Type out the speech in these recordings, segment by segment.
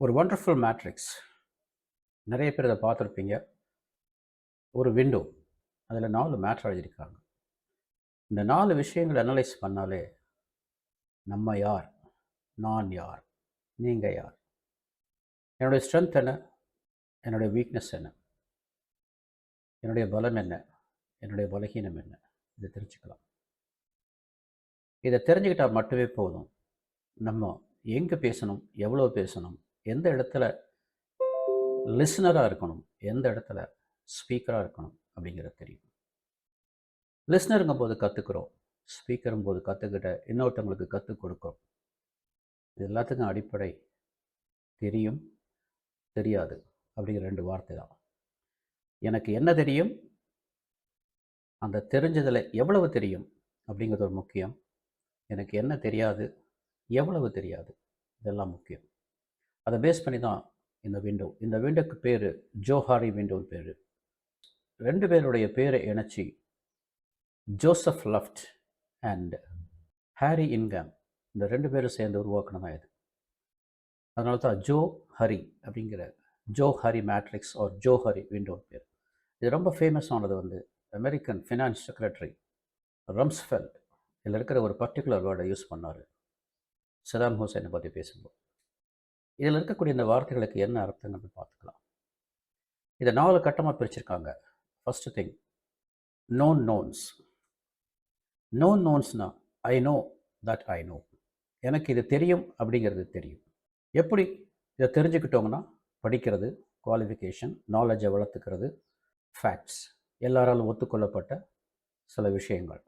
ஒரு wonderful matrix நிறைய பேர் அதை பார்த்துருப்பீங்க. ஒரு விண்டோ அதில் நாலு மேட்ரு எழுதியிருக்காங்க. இந்த நாலு விஷயங்களை அனலைஸ் பண்ணாலே நம்ம யார்? நான் யார்? நீங்கள் யார்? என்னுடைய ஸ்ட்ரென்த் என்ன? என்னுடைய வீக்னஸ் என்ன? என்னுடைய பலம் என்ன? என்னுடைய பலகீனம் என்ன? இதை தெரிஞ்சுக்கலாம். இதை தெரிஞ்சுக்கிட்டால் மட்டுமே போதும். நம்ம எங்கே பேசணும்? எவ்வளோ பேசணும்? எந்த இடத்துல லிஸ்னராக இருக்கணும்? எந்த இடத்துல ஸ்பீக்கராக இருக்கணும்? அப்படிங்கிறது தெரியும். லிஸ்னருங்கும் போது கற்றுக்குறோம் ஸ்பீக்கரும் போது கற்றுக்கிட்ட இன்னொருத்தவங்களுக்கு கற்றுக் கொடுக்குறோம். இது எல்லாத்துக்கும் அடிப்படை. தெரியும். தெரியாது. அப்படிங்கிற ரெண்டு வார்த்தை தான். எனக்கு என்ன தெரியும்? அந்த தெரிஞ்சதில் எவ்வளவு தெரியும்? அப்படிங்கிறது ஒரு முக்கியம். எனக்கு என்ன தெரியாது? எவ்வளவு தெரியாது? இதெல்லாம் முக்கியம். அதை பேஸ் பண்ணி தான் இந்த விண்டோ இந்த விண்டோக்கு பேர் ஜோஹாரி விண்டோன்னு பேர். ரெண்டு பேருடைய பேரை இணைச்சி ஜோசப் லஃப்ட் அண்ட் ஹாரி இன்கம் இந்த ரெண்டு பேரும் சேர்ந்து உருவாக்கினதான் இது. அதனால தான் ஜோ ஹரி அப்படிங்கிற Joe Hari matrix or Joe Hari விண்டோன்னு பேர். இது ரொம்ப ஃபேமஸ் ஆனது வந்து அமெரிக்கன் ஃபினான்ஸ் செக்ரட்டரி ரம்ஸ்ஃபெல்ட் இதில் இருக்கிற ஒரு பர்டிகுலர் வேர்டை யூஸ் பண்ணார். சதாம் ஹுசைனை பற்றி பேசும்போது. இதில் இருக்கக்கூடிய இந்த வார்த்தைகளுக்கு என்ன அர்த்தங்கள்னு பார்த்துக்கலாம். இதை நாலு கட்டமாக பிரிச்சிருக்காங்க. First thing known knowns known நோன்ஸ்னா I know that I know எனக்கு இது தெரியும் அப்படிங்கிறது தெரியும். எப்படி? இதை தெரிஞ்சுக்கிட்டோங்கன்னா படிக்கிறது குவாலிஃபிகேஷன் நாலேஜை வளர்த்துக்கிறது ஃபேக்ட்ஸ் எல்லாராலும் ஒத்துக்கொள்ளப்பட்ட சில விஷயங்கள்.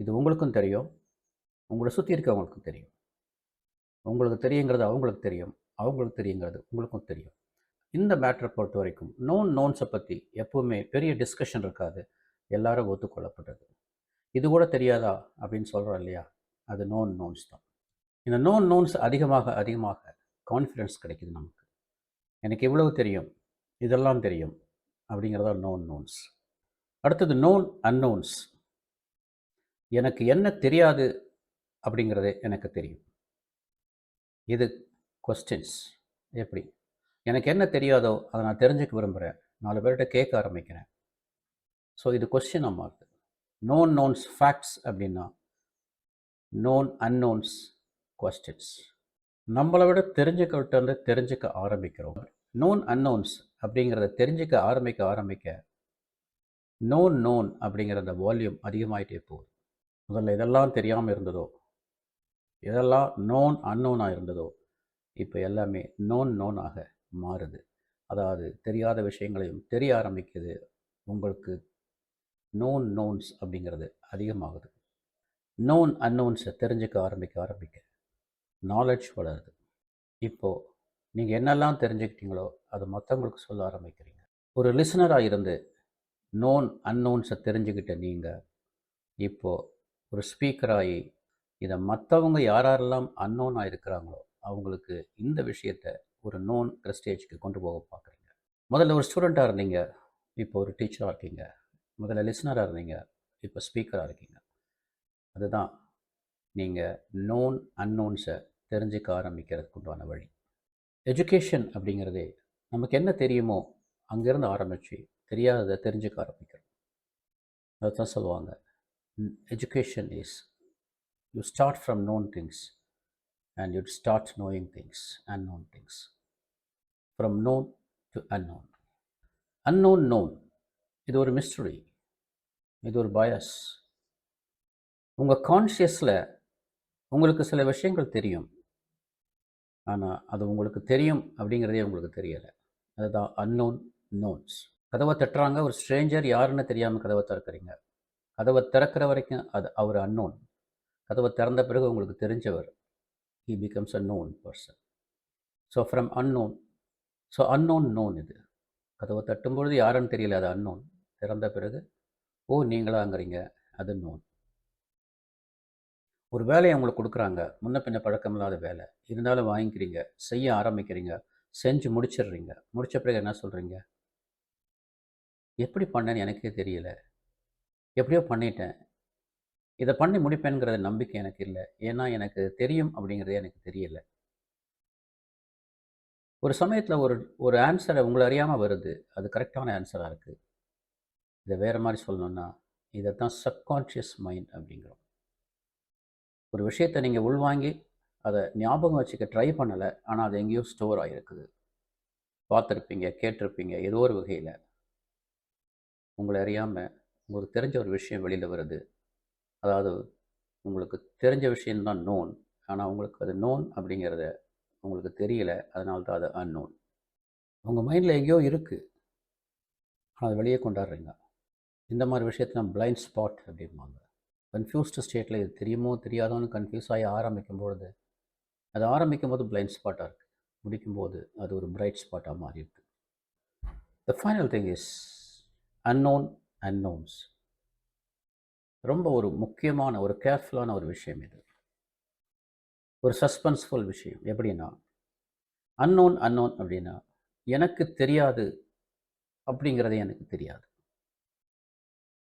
இது உங்களுக்கும் தெரியும். உங்களை சுற்றி இருக்கவங்களுக்கும் தெரியும். உங்களுக்கு தெரியுங்கிறது அவங்களுக்கு தெரியும். அவங்களுக்கு தெரியுங்கிறது உங்களுக்கும் தெரியும். இந்த மேட்ரை பொறுத்த வரைக்கும் நோன் நோன்ஸை பற்றி எப்பவுமே பெரிய டிஸ்கஷன் இருக்காது. எல்லாரும் ஒத்துக்கொள்ளப்பட்டது இது கூட தெரியாதா? அப்படின்னு சொல்கிறோம் இல்லையா? அது நோன் நோன்ஸ் தான். இந்த நோன் நோன்ஸ் அதிகமாக அதிகமாக கான்ஃபிடென்ஸ் கிடைக்குது நமக்கு. எனக்கு இவ்வளவு தெரியும்? இதெல்லாம் தெரியும். அப்படிங்கிறதா நோன் நோன்ஸ் அடுத்தது நோன் அன்னோன்ஸ் எனக்கு என்ன தெரியாது அப்படிங்கிறது எனக்கு தெரியும். இது கொஸ்டின்ஸ் எப்படி? எனக்கு என்ன தெரியாதோ அதை நான் தெரிஞ்சுக்க விரும்புகிறேன் நாலு பேர்கிட்ட கேட்க ஆரம்பிக்கிறேன். ஸோ இது கொஸ்டின் மாறுது நோன் நோன்ஸ் ஃபேக்ட்ஸ் அப்படின்னா நோன் அன்னோன்ஸ் கொஸ்டின்ஸ் நம்மளை விட தெரிஞ்சுக்கிட்டு வந்து தெரிஞ்சுக்க ஆரம்பிக்கிறோம். நோன் அன்னோன்ஸ் அப்படிங்கிறத தெரிஞ்சுக்க ஆரம்பிக்க ஆரம்பிக்க நோன் நோன் அப்படிங்கிற அந்த வால்யூம் அதிகமாகிட்டே போகுது. முதல்ல இதெல்லாம் தெரியாமல் இருந்ததோ? இதெல்லாம் நோன் அன்னோனாக இருந்ததோ? இப்போ எல்லாமே நோன் நோனாக மாறுது. அதாவது தெரியாத விஷயங்களையும் தெரிய ஆரம்பிக்குது. உங்களுக்கு நோன் நோன்ஸ் அப்படிங்கிறது அதிகமாகுது. நோன் அன்னோன்ஸை தெரிஞ்சுக்க ஆரம்பிக்க ஆரம்பிக்க நாலெட்ஜ் வளருது. இப்போது நீங்கள் என்னெல்லாம் தெரிஞ்சுக்கிட்டீங்களோ அதை மற்றவங்களுக்கு சொல்ல ஆரம்பிக்கிறீங்க. ஒரு லிசனராக இருந்து நோன் அன்னோன்ஸை தெரிஞ்சுக்கிட்ட நீங்கள் இப்போது ஒரு ஸ்பீக்கராகி இதை மற்றவங்க யாரெல்லாம் அன்னோனாக இருக்கிறாங்களோ அவங்களுக்கு இந்த விஷயத்தை ஒரு நோன் கிரஸ்டேஜ்க்கு கொண்டு போக பார்க்குறீங்க. முதல்ல ஒரு ஸ்டூடெண்ட்டாக இருந்தீங்க இப்போ ஒரு டீச்சராக இருக்கீங்க. முதல்ல லிஸ்னராக இருந்தீங்க இப்போ ஸ்பீக்கராக இருக்கீங்க. அதுதான் நீங்கள் நோன் அன்னோன்ஸை தெரிஞ்சுக்க ஆரம்பிக்கிறதுக்கு உண்டான வழி. எஜுகேஷன் அப்படிங்கிறதே நமக்கு என்ன தெரியுமோ அங்கேருந்து ஆரம்பித்து தெரியாததை தெரிஞ்சுக்க ஆரம்பிக்கிறோம் அதுதான் சொல்லுவாங்க. Education is you start from known things and you'd start knowing things unknown things from known to unknown. Unknown known. இது ஒரு மிஸ்டரி இது ஒரு பயஸ் உங்கள் கான்ஷியஸில் உங்களுக்கு சில விஷயங்கள் தெரியும். ஆனால் அது உங்களுக்கு தெரியும் அப்படிங்கிறதே உங்களுக்கு தெரியலை. அதுதான் அன்னோன் நோன்ஸ் கதவை தட்டுறாங்க ஒரு ஸ்ட்ரேஞ்சர் யாருன்னு தெரியாமல் கதவை திறக்கிறீங்க. கதவை திறக்கிற வரைக்கும் அது அவர் அன்னோன் கதவை திறந்த பிறகு உங்களுக்கு தெரிஞ்சவர். He becomes a known person so from unknown so unknown known இது. கதவை தட்டும்பொழுது யாருன்னு தெரியல அது அன்னோன் திறந்த பிறகு ஓ நீங்களாங்கிறீங்க அது நோன் ஒரு வேலையை அவங்களுக்கு கொடுக்குறாங்க. முன்ன பின்ன பழக்கமில்லாத வேலை. இருந்தாலும் வாங்கிக்கிறீங்க செய்ய ஆரம்பிக்கிறீங்க செஞ்சு முடிச்சிடுறீங்க. முடிச்ச பிறகு என்ன சொல்கிறீங்க எப்படி பண்ணேன்னு எனக்கே தெரியல. எப்படியோ பண்ணிட்டேன். இதை பண்ணி முடிப்பேங்கிற நம்பிக்கை எனக்கு இல்லை. ஏன்னா எனக்கு தெரியும் அப்படிங்கிறதே எனக்கு தெரியல. ஒரு சமயத்தில் ஒரு ஒரு ஆன்சரை உங்களை அறியாமல் வருது. அது கரெக்டான ஆன்சராக இருக்குது இதை வேறு மாதிரி சொல்லணும்னா இதை தான் சப்கான்ஷியஸ் மைண்ட் அப்படிங்கிறோம். ஒரு விஷயத்தை நீங்கள் உள்வாங்கி அதை ஞாபகம் வச்சுக்க ட்ரை பண்ணலை ஆனால் அது எங்கேயோ ஸ்டோர் ஆகிருக்குது பார்த்துருப்பீங்க கேட்டிருப்பீங்க ஏதோ ஒரு வகையில். உங்களை அறியாமல் உங்களுக்கு தெரிஞ்ச ஒரு விஷயம் வெளியில் வருது. அதாவது உங்களுக்கு தெரிஞ்ச விஷயம்தான் நோன் ஆனால் உங்களுக்கு அது நோன் அப்படிங்கிறத உங்களுக்கு தெரியல அதனால்தான் அது அன்னோன் உங்கள் மைண்டில் எங்கேயோ இருக்குது ஆனால் அது வெளியே கொண்டாடுறீங்க. இந்த மாதிரி விஷயத்தில் பிளைண்ட் ஸ்பாட் அப்படிம்பாங்க. கன்ஃபியூஸ்டு ஸ்டேட்டில் இது தெரியுமோ தெரியாதோன்னு கன்ஃபியூஸ் ஆகி ஆரம்பிக்கும் பொழுது அது ஆரம்பிக்கும் போது பிளைண்ட் ஸ்பாட்டாக இருக்குது முடிக்கும்போது அது ஒரு பிரைட் ஸ்பாட்டாக மாறி இருக்குது the final thing is unknown unknowns ரொம்ப ஒரு முக்கியமான ஒரு கேர்ஃபுல்லான ஒரு விஷயம் இது. ஒரு சஸ்பென்ஸ்ஃபுல் விஷயம். எப்படின்னா அன்னோன் அன்னோன் அப்படின்னா எனக்கு தெரியாது அப்படிங்கிறதே எனக்கு தெரியாது.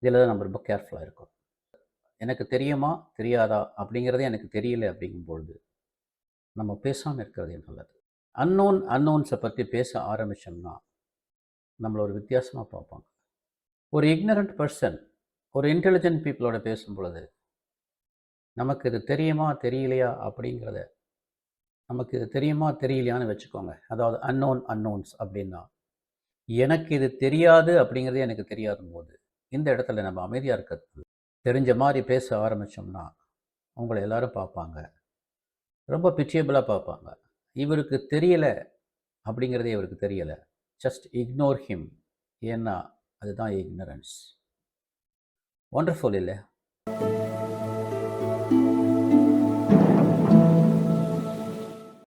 இதில் தான் நம்ம ரொம்ப கேர்ஃபுல்லாக இருக்கோம். எனக்கு தெரியுமா தெரியாதா அப்படிங்கிறதே எனக்கு தெரியல அப்படிங்கும்பொழுது நம்ம பேசாமல் இருக்கிறதே நல்லது. அன்னோன் அன்னோன்ஸை பற்றி பேச ஆரம்பித்தோம்னா நம்மளை ஒரு வித்தியாசமாக பார்ப்பாங்க. ஒரு இக்னரண்ட் பர்சன் ஒரு இன்டெலிஜென்ட் பீப்புளோட பேசும் பொழுது நமக்கு இது தெரியுமா தெரியலையா? அப்படிங்கிறத நமக்கு இது தெரியுமா தெரியலையான்னு வச்சுக்கோங்க. அதாவது அன்னோன் அன்னோன்ஸ் அப்படின்னா எனக்கு இது தெரியாது அப்படிங்கிறதே எனக்கு தெரியாத போது இந்த இடத்துல நம்ம அமைதியாக இருக்கிறது தெரிஞ்ச மாதிரி பேச ஆரம்பித்தோம்னா உங்களை எல்லாரும் பார்ப்பாங்க. ரொம்ப பிச்சியபிளாக பார்ப்பாங்க. இவருக்கு தெரியலை அப்படிங்கிறதே இவருக்கு தெரியலை. ஜஸ்ட் இக்னோர் ஹிம் ஏன்னா அதுதான் இக்னரன்ஸ் wonderful இல்லை